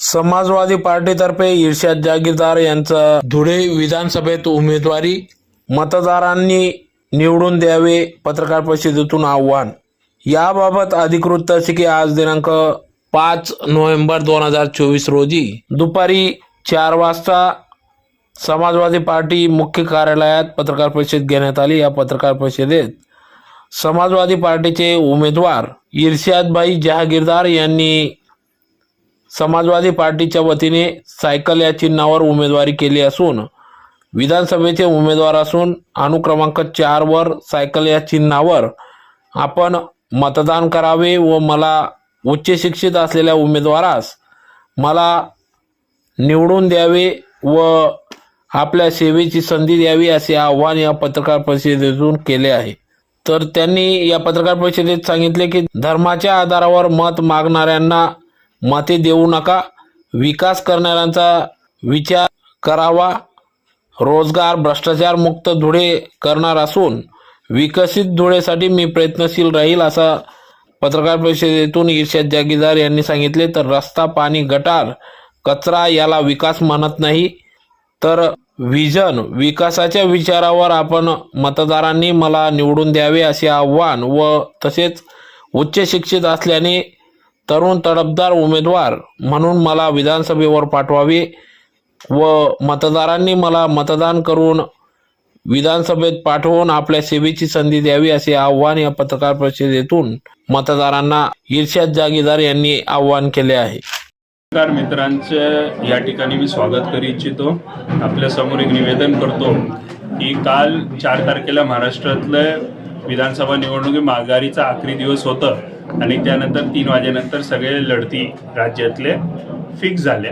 समाजवादी पार्टीतर्फे इर्शाद जागीरदार यांचा धुळे विधानसभेत उमेदवारी. मतदारांनी निवडून द्यावे पत्रकार परिषदेतून आव्हान. याबाबत अधिकृत तसे आज दिनांक पाच नोव्हेंबर दोन हजार चोवीस रोजी दुपारी चार वाजता समाजवादी पार्टी मुख्य कार्यालयात पत्रकार परिषद घेण्यात आली. या पत्रकार परिषदेत समाजवादी पार्टीचे उमेदवार इर्शादभाई जहागीरदार यांनी समाजवादी पार्टीच्या वतीने सायकल या चिन्हावर उमेदवारी केली असून विधानसभेचे उमेदवार असून अनुक्रमांक चारवर सायकल या चिन्हावर आपण मतदान करावे व मला उच्च शिक्षित असलेल्या उमेदवारास मला निवडून द्यावे व आपल्या सेवेची संधी द्यावी असे आव्हान या पत्रकार परिषदेतून केले आहे. तर त्यांनी या पत्रकार परिषदेत सांगितले की धर्माच्या आधारावर मत मागणाऱ्यांना मते देऊ नका. विकास करणाऱ्यांचा विचार करावा. रोजगार भ्रष्टाचार मुक्त धुळे करणार असून विकसित धुळेसाठी मी प्रयत्नशील राहील असा पत्रकार परिषदेतून इर्षद जागीदार यांनी सांगितले. तर रस्ता पाणी गटार कचरा याला विकास म्हणत नाही. तर विजन विकासाच्या विचारावर आपण मतदारांनी मला निवडून द्यावे असे आव्हान व तसेच उच्च शिक्षित असल्याने तरुण तडफदार उमेदवार म्हणून मला विधानसभेवर पाठवावे व मतदारांनी मला मतदान करून विधानसभेत पाठवून आपल्या सेवेची संधी द्यावी असे आव्हान या पत्रकार परिषदेतून मतदारांना इर्षाद जागीदार यांनी आव्हान केले आहे. नमस्कार मित्रांचे या ठिकाणी मी स्वागत करू इच्छितो. आपल्यासमोर एक निवेदन करतो की काल चार तारखेला महाराष्ट्रातलं विधानसभा निवडणुकी माघारीचा आखरी दिवस होतं. आणि त्यानंतर तीन वाजेनंतर सगळे लढती राज्यातले फिक्स झाल्या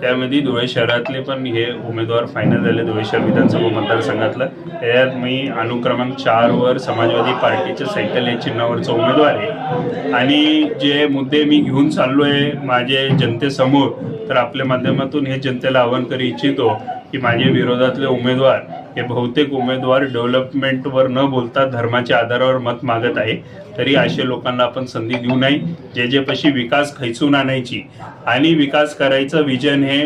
त्यामध्ये धुळे शहरातले पण हे उमेदवार फायनल झाले धुळे शहर विधानसभा मतदारसंघातलं. त्यात मी अनुक्रमांक चारवर समाजवादी पार्टीच्या सायकल या चिन्हावरचा उमेदवार आहे. आणि जे मुद्दे मी घेऊन चाललो आहे माझे जनतेसमोर तर आपल्या माध्यमातून हे जनतेला आवाहन करू इच्छितो की माझे विरोधातले उमेदवार हे बहुतेक उमेदवार डेव्हलपमेंटवर न बोलता धर्माच्या आधारावर मत मागत आहे. तरी असे लोकांना आपण संधी देऊ नये. जे जे पशी विकास खैचून आणायची आणि विकास करायचं विजन हे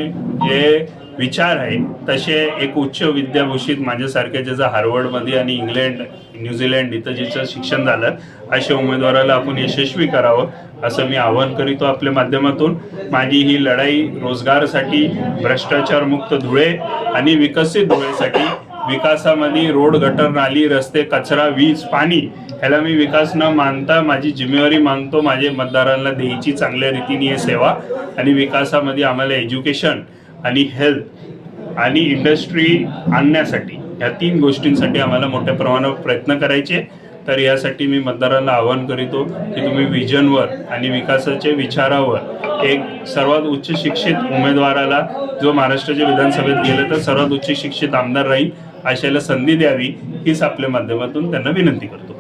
जे विचार आहे तसे एक उच्च विद्याभूषित माझ्यासारख्या ज्याचं हार्वर्डमध्ये आणि इंग्लंड न्यूझीलंड इथं जिचं शिक्षण झालं अशा उमेदवाराला आपण यशस्वी करावं असं मी आवाहन करीतो आपल्या माध्यमातून. माझी ही लढाई रोजगारसाठी भ्रष्टाचारमुक्त धुळे आणि विकसित धुळेसाठी विकासामध्ये रोड गटर नाली रस्ते कचरा वीज पाणी ह्याला मी विकास न मानता माझी जिम्मेवारी मानतो. माझे मतदारांना द्यायची चांगल्या रीतीने हे सेवा आणि विकासामध्ये आम्हाला एज्युकेशन आणि हेल्थ आणि इंडस्ट्री आणण्यासाठी. ह्या तीन गोष्टींसाठी आम्हाला मोठ्या प्रमाणावर प्रयत्न करायचे. तर यासाठी मी मतदारांना आवाहन करीतो की तुम्ही विजनवर आणि विकासाच्या विचारावर एक सर्वात उच्च शिक्षित उमेदवाराला जो महाराष्ट्राच्या विधानसभेत गेलं तर सर्वात उच्च शिक्षित आमदार राहील अशाला संधी द्यावी हीच आपल्या माध्यमातून त्यांना विनंती करतो.